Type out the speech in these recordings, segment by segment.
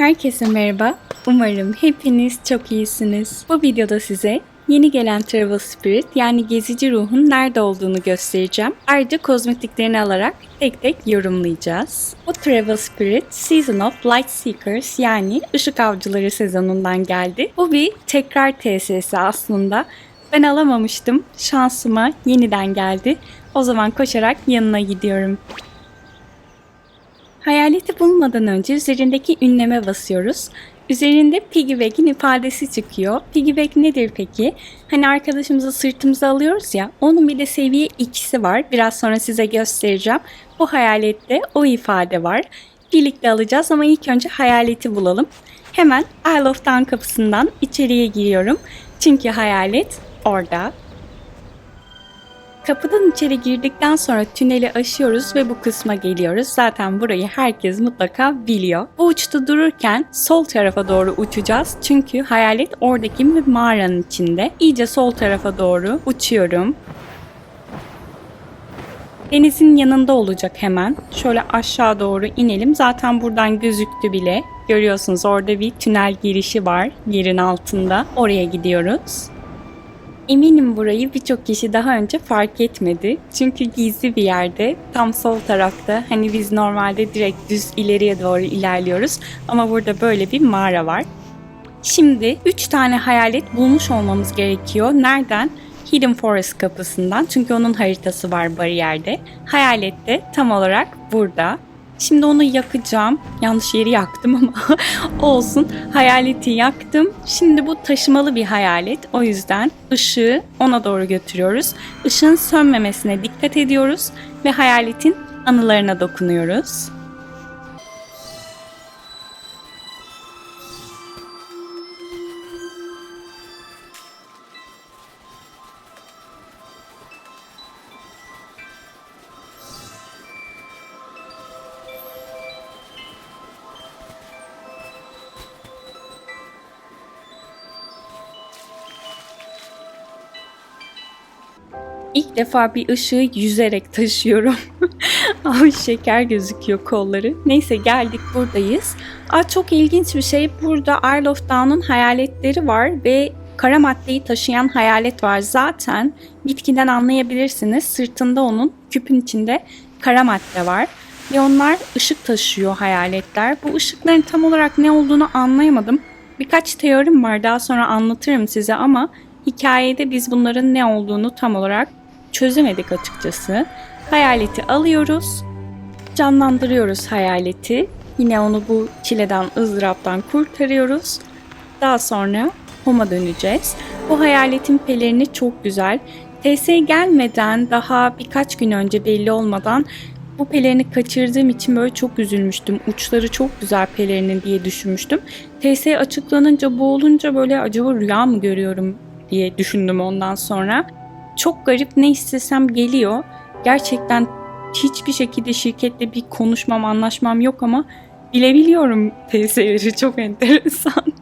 Herkese merhaba. Umarım hepiniz çok iyisiniz. Bu videoda size yeni gelen Travel Spirit yani gezici ruhun nerede olduğunu göstereceğim. Ayrıca kozmetiklerini alarak tek tek yorumlayacağız. Bu Travel Spirit Season of Light Seekers yani ışık avcıları sezonundan geldi. Bu bir tekrar TSS aslında. Ben alamamıştım. Şansıma yeniden geldi. O zaman koşarak yanına gidiyorum. Hayaleti bulmadan önce üzerindeki ünleme basıyoruz. Üzerinde piggyback'in ifadesi çıkıyor. Piggyback nedir peki? Hani arkadaşımızı sırtımıza alıyoruz ya, onun bir de seviye ikisi var. Biraz sonra size göstereceğim. Bu hayalette o ifade var. Birlikte alacağız ama ilk önce hayaleti bulalım. Hemen Isle of Down kapısından içeriye giriyorum. Çünkü hayalet orada. Kapıdan içeri girdikten sonra tüneli aşıyoruz ve bu kısma geliyoruz. Zaten burayı herkes mutlaka biliyor. Bu uçta dururken sol tarafa doğru uçacağız. Çünkü hayalet oradaki bir mağaranın içinde. İyice sol tarafa doğru uçuyorum. Denizin yanında olacak hemen. Şöyle aşağı doğru inelim. Zaten buradan gözüktü bile. Görüyorsunuz orada bir tünel girişi var yerin altında. Oraya gidiyoruz. Eminim burayı birçok kişi daha önce fark etmedi. Çünkü gizli bir yerde tam sol tarafta hani biz normalde direkt düz ileriye doğru ilerliyoruz ama burada böyle bir mağara var. Şimdi 3 tane hayalet bulmuş olmamız gerekiyor. Nereden? Hidden Forest kapısından çünkü onun haritası var bariyerde. Hayalet de tam olarak burada. Şimdi onu yakacağım. Yanlış yeri yaktım ama olsun. Hayaleti yaktım. Şimdi bu taşımalı bir hayalet. O yüzden ışığı ona doğru götürüyoruz. Işığın sönmemesine dikkat ediyoruz ve hayaletin anılarına dokunuyoruz. İlk defa bir ışığı yüzerek taşıyorum. Ay şeker gözüküyor kolları. Neyse geldik buradayız. Aa, çok ilginç bir şey. Burada Isle of Down'un hayaletleri var ve kara maddeyi taşıyan hayalet var. Zaten bitkiden anlayabilirsiniz. Sırtında onun küpün içinde kara madde var. Ve onlar ışık taşıyor hayaletler. Bu ışıkların tam olarak ne olduğunu anlayamadım. Birkaç teorim var daha sonra anlatırım size ama hikayede biz bunların ne olduğunu tam olarak çözemedik açıkçası. Hayaleti alıyoruz. Canlandırıyoruz hayaleti. Yine onu bu çileden, ızdıraptan kurtarıyoruz. Daha sonra Home'a döneceğiz. Bu hayaletin pelerini çok güzel. TS gelmeden daha birkaç gün önce belli olmadan bu pelerini kaçırdığım için böyle çok üzülmüştüm. Uçları çok güzel pelerinin diye düşünmüştüm. TS açıklanınca bu olunca böyle acaba rüya mı görüyorum diye düşündüm ondan sonra. Çok garip ne istesem geliyor. Gerçekten hiçbir şekilde şirketle bir konuşmam, anlaşmam yok ama bilebiliyorum TS'leri çok enteresan.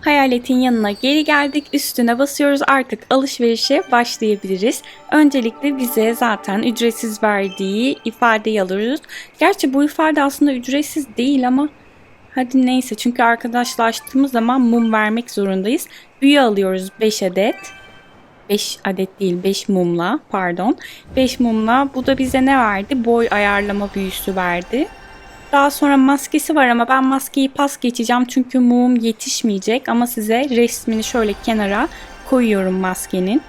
Hayaletin yanına geri geldik. Üstüne basıyoruz. Artık alışverişe başlayabiliriz. Öncelikle bize zaten ücretsiz verdiği ifadeyi alıyoruz. Gerçi bu ifade aslında ücretsiz değil ama hadi neyse çünkü arkadaşlaştığımız zaman mum vermek zorundayız. Büyü alıyoruz 5 adet. 5 adet değil 5 mumla pardon. 5 mumla bu da bize ne verdi? Boy ayarlama büyüsü verdi. Daha sonra maskesi var ama ben maskeyi pas geçeceğim çünkü mum yetişmeyecek ama size resmini şöyle kenara koyuyorum maskenin.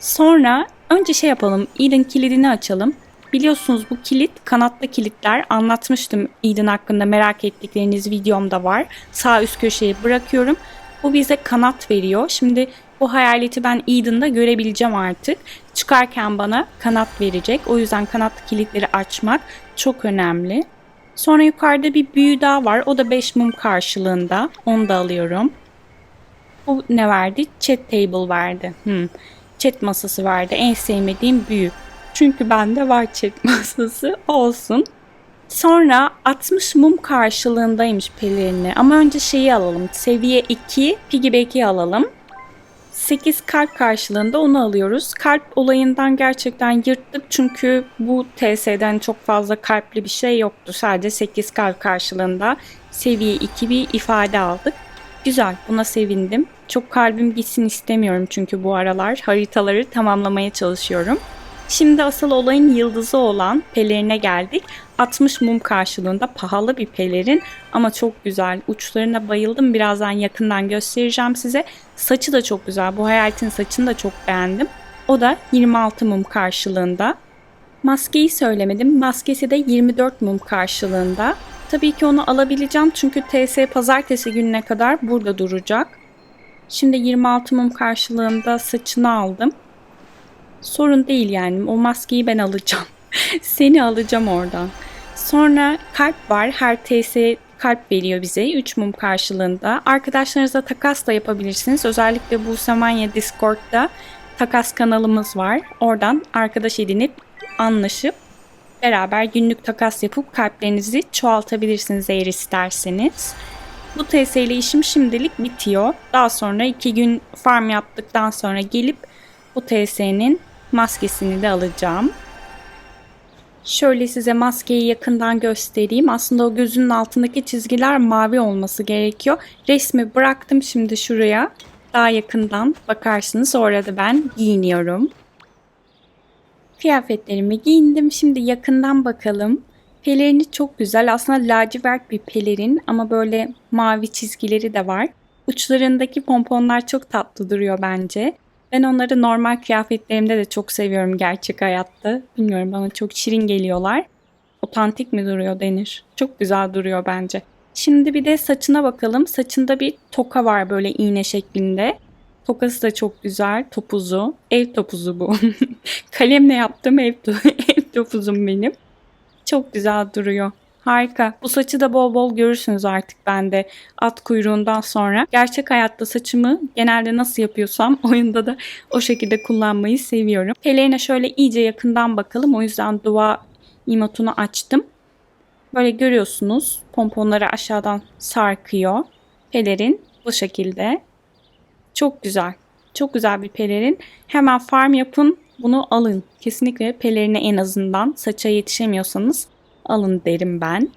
Sonra önce şey yapalım. Eden kilidini açalım. Biliyorsunuz bu kilit kanatlı kilitler anlatmıştım Eden hakkında merak ettikleriniz videomda var. Sağ üst köşeye bırakıyorum. Bu bize kanat veriyor. Şimdi bu hayaleti ben Eden'da görebileceğim artık. Çıkarken bana kanat verecek. O yüzden kanatlı kilitleri açmak çok önemli. Sonra yukarıda bir büyü daha var. O da 5 mum karşılığında. Onu da alıyorum. Bu ne verdi? Chat table verdi. Hmm. Chat masası verdi. En sevmediğim büyü. Çünkü bende var chat masası. Olsun. Sonra 60 mum karşılığındaymış pelerini. Ama önce şeyi alalım. Seviye 2 piggyback'i alalım. 8 kalp karşılığında onu alıyoruz. Kalp olayından gerçekten yırttık çünkü bu TS'den çok fazla kalpli bir şey yoktu. Sadece 8 kalp karşılığında seviye 2 bir ifade aldık. Güzel, buna sevindim. Çok kalbim gitsin istemiyorum çünkü bu aralar haritaları tamamlamaya çalışıyorum. Şimdi asıl olayın yıldızı olan pelerine geldik. 60 mum karşılığında pahalı bir pelerin ama çok güzel. Uçlarına bayıldım. Birazdan yakından göstereceğim size. Saçı da çok güzel. Bu hayaletin saçını da çok beğendim. O da 26 mum karşılığında. Maskeyi söylemedim. Maskesi de 24 mum karşılığında. Tabii ki onu alabileceğim çünkü TS pazartesi gününe kadar burada duracak. Şimdi 26 mum karşılığında saçını aldım. Sorun değil yani. O maskeyi ben alacağım. Seni alacağım oradan. Sonra kalp var. Her TS kalp veriyor bize 3 mum karşılığında. Arkadaşlarınızla takas da yapabilirsiniz. Özellikle bu Samanya Discord'da takas kanalımız var. Oradan arkadaş edinip anlaşıp beraber günlük takas yapıp kalplerinizi çoğaltabilirsiniz eğer isterseniz. Bu TS ile işim şimdilik bitiyor. Daha sonra 2 gün farm yaptıktan sonra gelip bu TS'nin maskesini de alacağım. Şöyle size maskeyi yakından göstereyim. Aslında o gözünün altındaki çizgiler mavi olması gerekiyor. Resmi bıraktım şimdi şuraya. Daha yakından bakarsınız. Orada ben giyiniyorum. Kıyafetlerimi giyindim. Şimdi yakından bakalım. Pelerini çok güzel. Aslında lacivert bir pelerin ama böyle mavi çizgileri de var. Uçlarındaki pomponlar çok tatlı duruyor bence. Ben onları normal kıyafetlerimde de çok seviyorum gerçek hayatta. Bilmiyorum bana çok şirin geliyorlar. Otantik mi duruyor denir. Çok güzel duruyor bence. Şimdi bir de saçına bakalım. Saçında bir toka var böyle iğne şeklinde. Tokası da çok güzel. Topuzu. Ev topuzu bu. Kalemle yaptığım ev, ev topuzum benim. Çok güzel duruyor. Harika. Bu saçı da bol bol görürsünüz artık bende at kuyruğundan sonra. Gerçek hayatta saçımı genelde nasıl yapıyorsam oyunda da o şekilde kullanmayı seviyorum. Pelerine şöyle iyice yakından bakalım. O yüzden dua emotunu açtım. Böyle görüyorsunuz pomponları aşağıdan sarkıyor. Pelerin bu şekilde. Çok güzel. Çok güzel bir pelerin. Hemen farm yapın. Bunu alın. Kesinlikle pelerini en azından saça yetişemiyorsanız alın derim ben.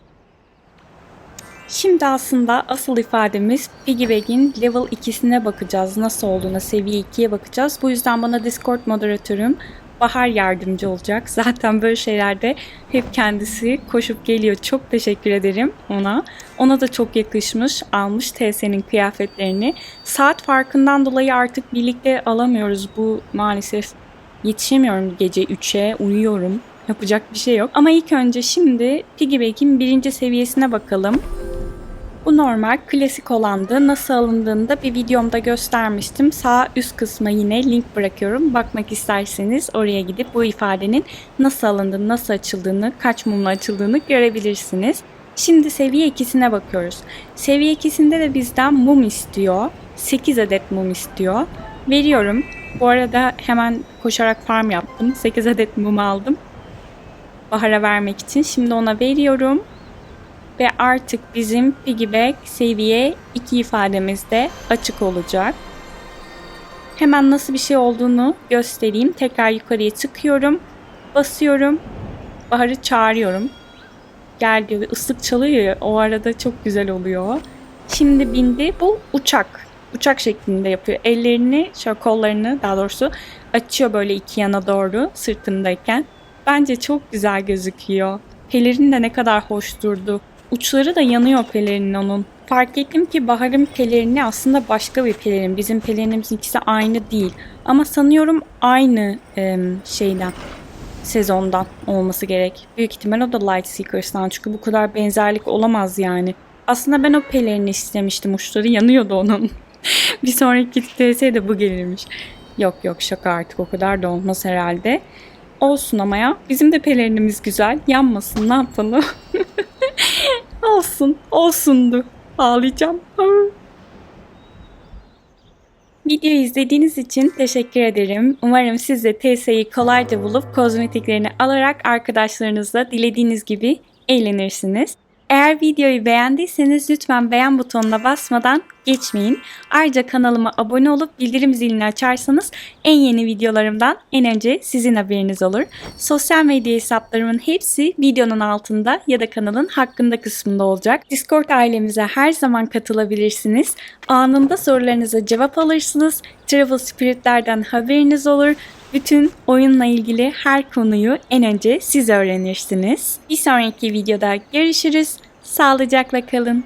Şimdi aslında asıl ifademiz Piggybag'in level 2'sine bakacağız. Nasıl olduğuna seviye 2'ye bakacağız. Bu yüzden bana Discord moderatörüm Bahar yardımcı olacak. Zaten böyle şeylerde hep kendisi koşup geliyor. Çok teşekkür ederim ona. Ona da çok yakışmış. Almış TS'nin kıyafetlerini. Saat farkından dolayı artık birlikte alamıyoruz. Bu maalesef yetişemiyorum gece 3'e. Uyuyorum. Yapacak bir şey yok. Ama ilk önce şimdi Piggyback'in birinci seviyesine bakalım. Bu normal, klasik olandı. Nasıl alındığını da bir videomda göstermiştim. Sağ üst kısma yine link bırakıyorum. Bakmak isterseniz oraya gidip bu ifadenin nasıl alındığını, nasıl açıldığını, kaç mumla açıldığını görebilirsiniz. Şimdi seviye ikisine bakıyoruz. Seviye ikisinde de bizden mum istiyor. 8 adet mum istiyor. Veriyorum. Bu arada hemen koşarak farm yaptım. 8 adet mum aldım. Bahar'a vermek için. Şimdi ona veriyorum. Ve artık bizim piggyback seviye 2 ifademizde açık olacak. Hemen nasıl bir şey olduğunu göstereyim. Tekrar yukarıya çıkıyorum. Basıyorum. Bahar'ı çağırıyorum. Gel diyor. Islık çalıyor ya. O arada çok güzel oluyor. Şimdi bindi. Bu uçak. Uçak şeklinde yapıyor. Ellerini, şöyle kollarını daha doğrusu açıyor böyle iki yana doğru sırtındayken. Bence çok güzel gözüküyor. Pelerin de ne kadar hoş durdu. Uçları da yanıyor pelerinin onun. Fark ettim ki Bahar'ın pelerini aslında başka bir pelerin. Bizim pelerinimizin ikisi aynı değil. Ama sanıyorum aynı e, şeyden sezondan olması gerek. Büyük ihtimal o da Light Seekers'tan çünkü bu kadar benzerlik olamaz yani. Aslında ben o pelerini istemiştim. Uçları yanıyordu onun. bir sonraki TS de bu gelirmiş. Yok yok şaka artık o kadar da olmaz herhalde. Olsun ama ya. Bizim de pelerinimiz güzel. Yanmasın ne yapalım. olsun. Olsundu. Ağlayacağım. Videoyu izlediğiniz için teşekkür ederim. Umarım siz de TS'yi kolayca bulup kozmetiklerini alarak arkadaşlarınızla dilediğiniz gibi eğlenirsiniz. Eğer videoyu beğendiyseniz lütfen beğen butonuna basmadan geçmeyin. Ayrıca kanalıma abone olup bildirim zilini açarsanız en yeni videolarımdan en önce sizin haberiniz olur. Sosyal medya hesaplarımın hepsi videonun altında ya da kanalın hakkında kısmında olacak. Discord ailemize her zaman katılabilirsiniz. Anında sorularınıza cevap alırsınız. Travel Spirit'lerden haberiniz olur. Bütün oyunla ilgili her konuyu en önce siz öğrenirsiniz. Bir sonraki videoda görüşürüz. Sağlıcakla kalın.